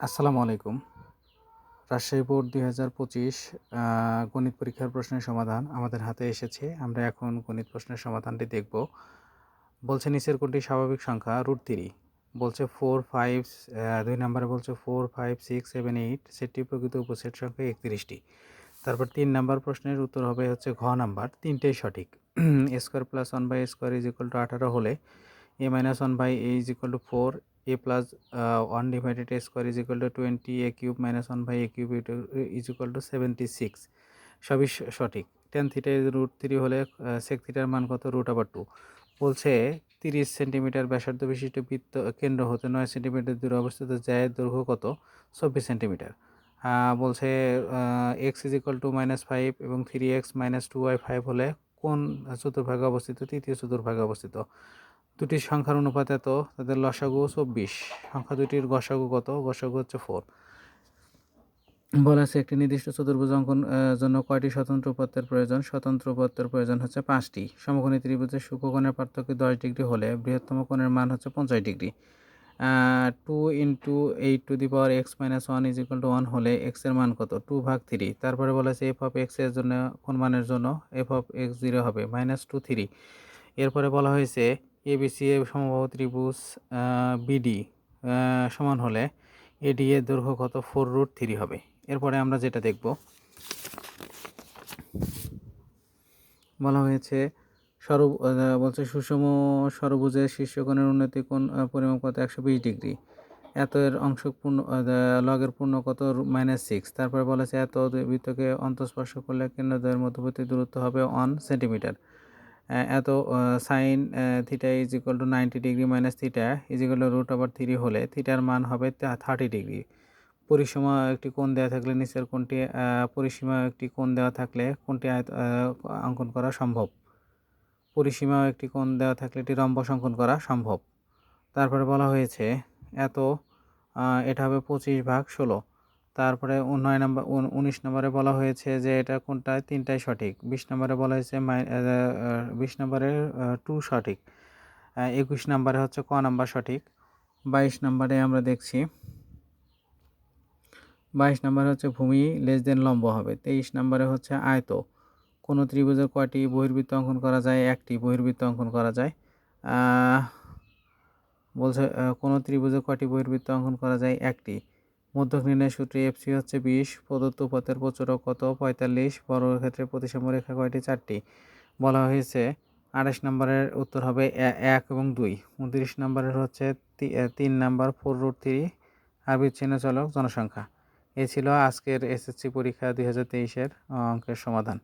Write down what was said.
আসসালামু আলাইকুম। রাজশাহী বোর্ড দুই হাজার পঁচিশ গণিত পরীক্ষার প্রশ্নের সমাধান আমাদের হাতে এসেছে। আমরা এখন গণিত প্রশ্নের সমাধানটি দেখব। বলছে নিচের কোনটি স্বাভাবিক সংখ্যা? রুট থ্রি বলছে ফোর, ফাইভ দুই নম্বরে বলছে four, five, six, seven, eight. সেটটি প্রকৃত উপসেট সংখ্যা একত্রিশটি। তারপর তিন নাম্বার প্রশ্নের উত্তর হবে হচ্ছে ঘ নাম্বার। তিনটেই সঠিক। Square plus one by square is equal to আঠারো হলে a minus one by a is equal to four a plus uh, 1 divided a square is equal to 20 a cube minus 1 by a cube is equal to 76 সবই সঠিক। Tan theta root three হলে সেক থিটার মান কত? Root আবার two বলছে তিরিশ centimetre ব্যাসার্ধ বিশিষ্ট বৃত্ত কেন্দ্র হতে নয় সেন্টিমিটার দূরে অবস্থিত জায়ের দৈর্ঘ্য কত? চব্বিশ সেন্টিমিটার বলছে x is equal to minus five এবং three x minus two y five হলে কোন চতুর্ভাগে অবস্থিত? তৃতীয় চতুর্ভাগে অবস্থিত। দুটি সংখ্যার অনুপাত এত? তাদের লসাগু চব্বিশ। সংখ্যা দুটির গসাগু কত? গসাগু হচ্ছে ফোর বলা আছে একটি নির্দিষ্ট চতুর্ভুজ অঙ্কন জন্য কয়টি স্বতন্ত্র উপাত্তের প্রয়োজন? স্বতন্ত্র উপাত্তের প্রয়োজন হচ্ছে পাঁচটি। সমকোণী ত্রিভুজের সূক্ষ্মকোণের পার্থক্য দশ ডিগ্রি হলে বৃহত্তম কোণের মান হচ্ছে পঞ্চাশ degree. Two into eight to the power x minus one is equal to one হলে এক্সের মান কত? টু ভাগ থ্রি তারপরে বলা আছে এফ অফ এক্সের জন্য, কোন মানের জন্য? এফ অফ এক্স জিরো হবে মাইনাস টু থ্রি এরপরে বলা হয়েছে এবিসি এ সমবাহু ত্রিভুজ বিডি সমান হলে এডি এর দৈর্ঘ্য কত? ফোর রুট থ্রি হবে। এরপরে আমরা যেটা দেখব, বলা হয়েছে সর বলছে সুষম সরবুজের শীর্ষকোণের উন্নতি কোণ পরিমাপ কত? একশো বিশ ডিগ্রি। এত এর অংশ পূর্ণ লগের পূর্ণ কত? মাইনাস সিক্স তারপরে বলেছে এত বৃত্তকে অন্তঃস্পর্শ করলে কেন্দ্রদ্বয়ের মধ্যবর্তী দূরত্ব হবে ওয়ান সেন্টিমিটার এত sine theta is equal to ninety degree minus theta is equal to root over three হলে থিটার মান হবে থার্টি ডিগ্রি পরিসীমা একটি কোণ দেওয়া থাকলে নিচের কোনটি পরিসীমা একটি কোণ দেওয়া থাকলে কোনটি আয়ত অঙ্কন করা সম্ভব। পরিসীমা একটি কোণ দেওয়া থাকলে এটি রম্বস অঙ্কন করা সম্ভব। তারপরে বলা হয়েছে, এত এটা হবে পঁচিশ ভাগ ষোলো। তারপরে নয় নম্বর উনিশ নম্বরে বলা হয়েছে যে এটা কোনটায় তিনটাই সঠিক। বিশ নম্বরে বলা হয়েছে বিশ নম্বরে টু সঠিক। একুশ নম্বরে হচ্ছে ক নাম্বার সঠিক? বাইশ নম্বরে আমরা দেখছি, বাইশ নম্বরে হচ্ছে ভূমি লেস দেন লম্ব হবে। তেইশ নম্বরে হচ্ছে আয়ত। কোনো ত্রিভুজের কয়টি বহির্বৃত্ত অঙ্কন করা যায়? একটি বহির্বৃত্ত অঙ্কন করা যায়। বলছে কোনো ত্রিভুজের কয়টি বহির্বৃত্ত অঙ্কন করা যায়? একটি। মধ্যক নির্ণয় সূত্রে এফসি হচ্ছে বিশ, প্রদত্ত পথের প্রচুরক কত? পঁয়তাল্লিশ। ক্ষেত্রে প্রতিসম রেখা কয়টি? চারটি। বলা হয়েছে আঠাশ নম্বরের উত্তর হবে এক এবং দুই। উনত্রিশ নম্বরের হচ্ছে তিন নাম্বার ফোর রুট থ্রি। আর বিচ্ছিন্ন চলক জনসংখ্যা। এ ছিল আজকের এসএসসি পরীক্ষা দুই হাজার তেইশের অঙ্কের সমাধান।